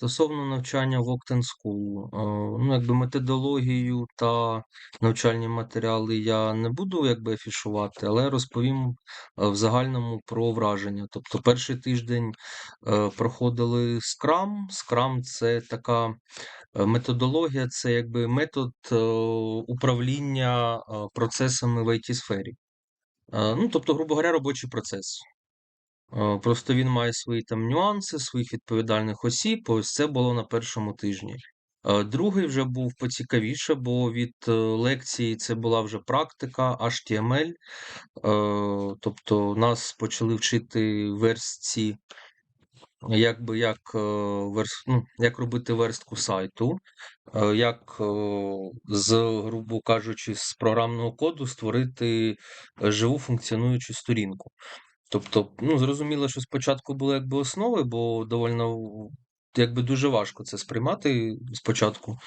Стосовно навчання в Octane School, е, ну, якби методологію та навчальні матеріали я не буду якби афішувати, але розповім е, в загальному про враження. Тобто перший тиждень е, проходили Scrum. Scrum – це така методологія, це якби метод управління процесами в IT-сфері. Е, Ну, тобто, грубо говоря, робочий процес. Е, Просто він має свої там нюанси, своїх відповідальних осіб. Ось це було на першому тижні. Е, Другий вже був поцікавіше, бо від е, лекції це була вже практика HTML. Тобто нас почали вчити верстці, як, е, верс- ну, як робити верстку сайту, як з, грубо кажучи, з програмного коду створити живу функціонуючу сторінку. Тобто, ну, зрозуміло, що спочатку були якби основи, бо довольно якби дуже важко це сприймати спочатку.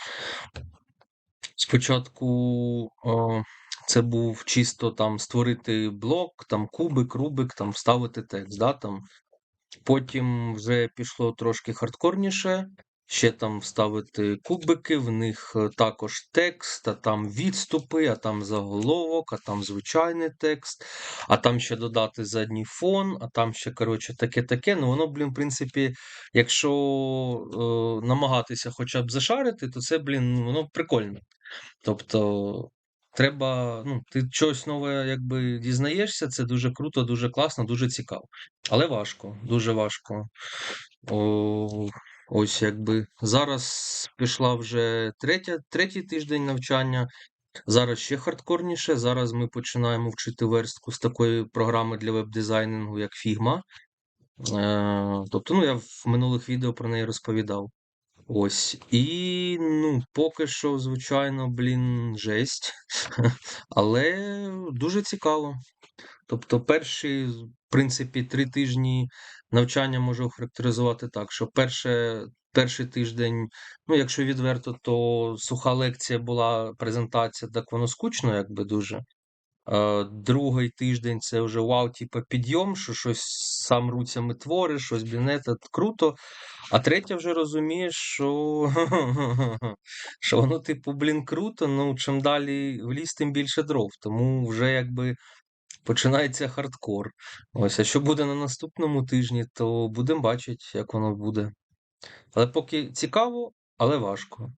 Спочатку е, це був чисто там створити блок, там кубик, рубик, там вставити текст. Да, там. Потім вже пішло трошки хардкорніше. Ще там вставити кубики, в них е, також текст, а там відступи, а там заголовок, а там звичайний текст, а там ще додати задній фон, а там ще, коротше, таке-таке. Ну, воно, блін, в принципі, якщо е, намагатися хоча б зашарити, то це, блін, воно прикольно. Тобто, треба, ну, ти щось нове якби дізнаєшся, це дуже круто, дуже класно, дуже цікаво. Але важко, дуже важко. О, ось якби зараз пішла вже третя, третій тиждень навчання. Зараз ще хардкорніше. Зараз ми починаємо вчити верстку з такої програми для веб-дизайнингу, як Figma. Е, тобто, ну, я в минулих відео про неї розповідав. Ось. І, ну, поки що, звичайно, блін, жесть. Але дуже цікаво. Тобто, перші, в принципі, три тижні навчання можу охарактеризувати так, що перше, перший тиждень, ну, якщо відверто, то суха лекція була презентація, так воно скучно, якби дуже. Другий тиждень це вже вау, типу, підйом, що щось сам руцями твориш, щось це круто. А третє вже розуміє, що, що воно, типу, блін, круто, ну чим далі в ліс, тим більше дров. Тому вже якби починається хардкор. Ось, а що буде на наступному тижні, то будемо бачити, як воно буде. Але поки цікаво, але важко.